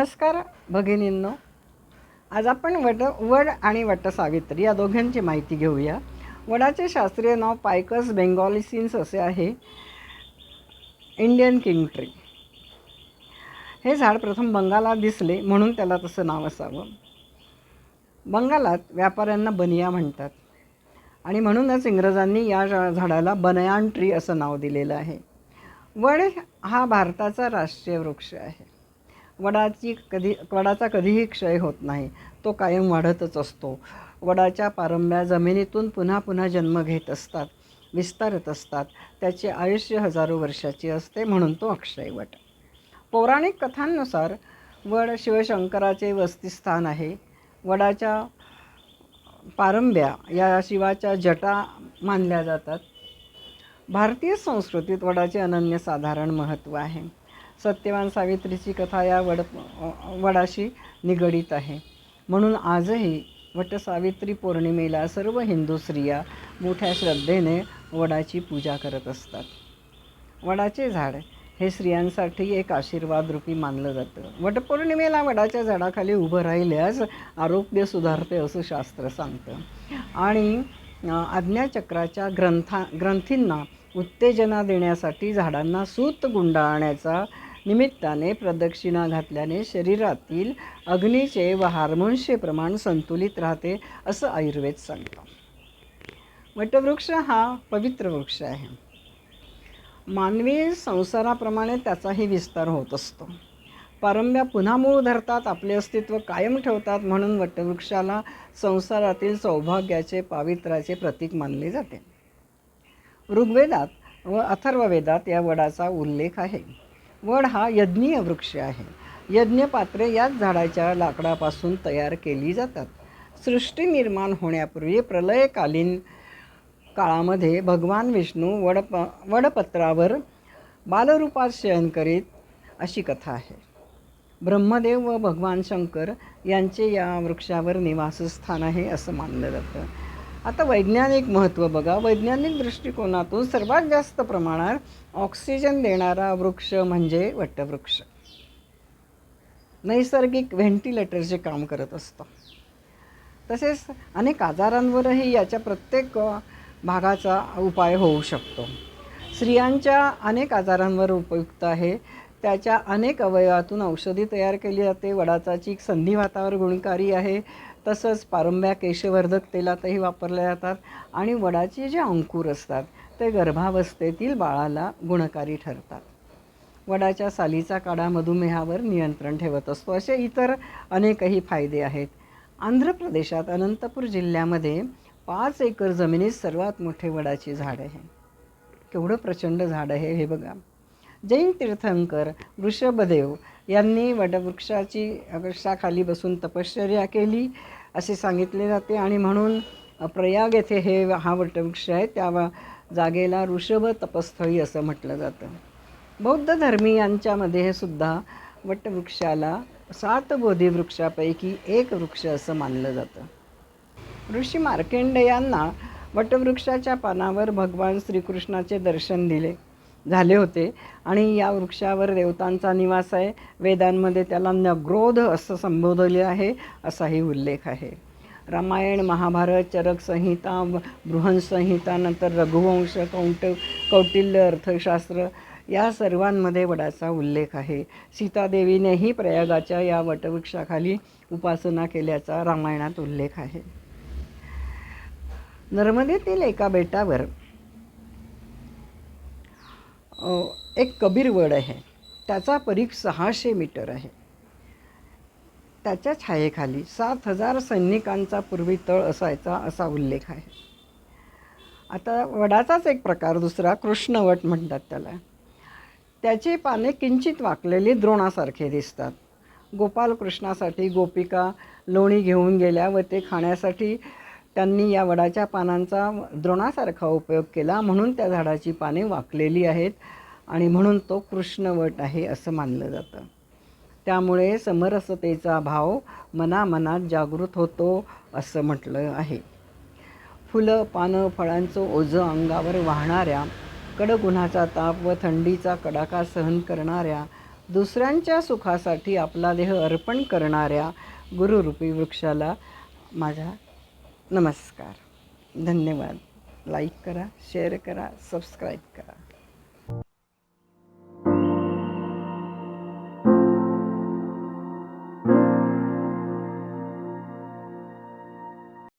नमस्कार भगिनींनो. आज आपण वट वड आणि वटसावित्री या दोघांची माहिती घेऊया. वडाचे शास्त्रीय नाव पायकस बेंगॉलिसिन्स असे आहे. Indian king tree. हे झाड प्रथम बंगालात दिसले म्हणून त्याला तसं नाव असावं. बंगालात व्यापाऱ्यांना बनिया म्हणतात. आणि म्हणूनच इंग्रजांनी या झाडाला बनयान ट्री असं नाव दिलेलं आहे. वड हा भारताचा राष्ट्रीय वृक्ष आहे. वडाची कधी वडाचा कधीही क्षय होत नाही. तो कायम वाढतच असतो. वडाच्या पारंब्या जमिनीतून पुन्हा पुन्हा जन्म घेत असतात विस्तारत असतात. त्याचे आयुष्य हजारो वर्षाची असते म्हणून तो अक्षय वट पौराणिक कथांनुसार वड शिवशंकराचे वस्तीस्थान आहे. वडाच्या पारंब्या या शिवाच्या जटा मानल्या जातात. भारतीय संस्कृतीत वडाचे अनन्यसाधारण महत्त्व आहे. सत्यवान सावित्रीची कथा या वड वडाशी निगडीत आहे. म्हणून आजही वटसावित्री पौर्णिमेला सर्व हिंदू स्त्रिया मोठ्या श्रद्धेने वडाची पूजा करत असतात. वडाचे झाड हे स्त्रियांसाठी एक आशीर्वाद रूपी मानलं जातं. वटपौर्णिमेला वडाच्या झाडाखाली उभं राहिल्यास आरोग्य सुधारते असं शास्त्र सांगतं. आणि आज्ञाचक्राच्या ग्रंथा ग्रंथींना उत्तेजना देण्यासाठी झाडांना सूत गुंडाळण्याचा निमित्ताने प्रदक्षिणा घातल्याने शरीरातील अग्नीचे व हार्मोन्सचे प्रमाण संतुलित राहते असं आयुर्वेद सांगतं. वटवृक्ष हा पवित्र वृक्ष आहे. मानवी संसाराप्रमाणे त्याचाही विस्तार होत असतो. पारंब्या पुन्हा मूळ धरतात आपले अस्तित्व कायम ठेवतात म्हणून वटवृक्षाला संसारातील सौभाग्याचे पावित्र्याचे प्रतीक मानले जाते. ऋग्वेदात व अथर्ववेदात या वडाचा उल्लेख आहे. वड हा यज्ञीय वृक्ष आहे. यज्ञपात्रे याच झाडाच्या लाकडापासून तयार केली जातात. सृष्टी निर्माण होण्यापूर्वी प्रलयकालीन काळामध्ये भगवान विष्णू वडप वडपत्रावर बालरूपात शयन करीत अशी कथा आहे. ब्रह्मदेव व भगवान शंकर यांचे या वृक्षावर निवासस्थान आहे असं मानलं जातं. आता वैज्ञानिक महत्त्व बघा. वैज्ञानिक दृष्टिकोनातून सर्वात जास्त प्रमाणात ऑक्सिजन देणारा वृक्ष म्हणजे वटवृक्ष. नैसर्गिक व्हेंटिलेटरचे काम करत असतं. तसेच अनेक आजारांवरही याच्या प्रत्येक भागाचा उपाय होऊ शकतो. स्त्रियांच्या अनेक आजारांवर उपयुक्त आहे. त्याच्या अनेक अवयवातून औषधी तयार केली जाते. वडाचा चीक संधिवातावर गुणकारी आहे. तसंच पारंब्या केशवर्धक तेलातही वापरल्या जातात आणि वडाचे जे अंकुर असतात ते गर्भावस्थेतील बाळाला गुणकारी ठरतात. वडाच्या सालीचा काढा मधुमेहावर नियंत्रण ठेवत असतो असे इतर अनेकही फायदे आहेत. आंध्र प्रदेशात अनंतपूर जिल्ह्यामध्ये पाच एकर जमिनीत सर्वात मोठे वडाचे झाड आहे. केवढं प्रचंड झाड आहे हे बघा. जैन तीर्थंकर वृषभदेव यांनी वटवृक्षाची वृक्षाखाली बसून तपश्चर्या केली असे सांगितले जाते. आणि म्हणून प्रयाग येथे हे हा वटवृक्ष आहे त्या जागेला ऋषभ तपस्थळी असं म्हटलं जातं. बौद्ध धर्मीयांच्यामध्ये हे सुद्धा वटवृक्षाला सात बोधी वृक्षापैकी एक वृक्ष असं मानलं जातं. ऋषी मार्केंडेयांना वटवृक्षाच्या पानावर भगवान श्रीकृष्णाचे दर्शन दिले. झाले होते. आणि या वृक्षावर देवतांचा निवास आहे. वेदांमध्ये त्याला नग्रोध असं संबोधले आहे असाही उल्लेख आहे. रामायण महाभारत चरक संहिता बृहनसंहिता नंतर रघुवंश कौंट कौटिल्य अर्थशास्त्र या सर्वांमध्ये वडाचा उल्लेख आहे. सीतादेवीनेही प्रयागाच्या या वटवृक्षाखाली उपासना केल्याचा रामायणात उल्लेख आहे. नर्मदेतील एका बेटावर एक कबीर वड आहे. त्याचा परीख सहाशे मीटर आहे. त्याच्या छायेखाली सात हजार सैनिकांचा पूर्वी तळ असायचा असा उल्लेख आहे. आता वडाचाच एक प्रकार दुसरा कृष्णवट म्हणतात त्याला. त्याची पाने किंचित वाकलेली द्रोणासारखे दिसतात. गोपाल कृष्णासाठी गोपिका लोणी घेऊन गेल्या व ते खाण्यासाठी त्यांनी या वडाच्या पानांचा द्रोणासारखा उपयोग केला. म्हणून त्या झाडाची पाने वाकलेली आहेत आणि म्हणून तो कृष्णवट आहे असं मानलं जातं. त्यामुळे समरसतेचा भाव मनामनात जागृत होतो असं म्हटलं आहे. फुलं पानं फळांचं ओझं अंगावर वाहणाऱ्या कडक ताप व थंडीचा कडाका सहन करणाऱ्या दुसऱ्यांच्या सुखासाठी आपला देह अर्पण करणाऱ्या गुरुरूपी वृक्षाला माझा नमस्कार. धन्यवाद. लाईक करा शेअर करा सबस्क्राईब करा.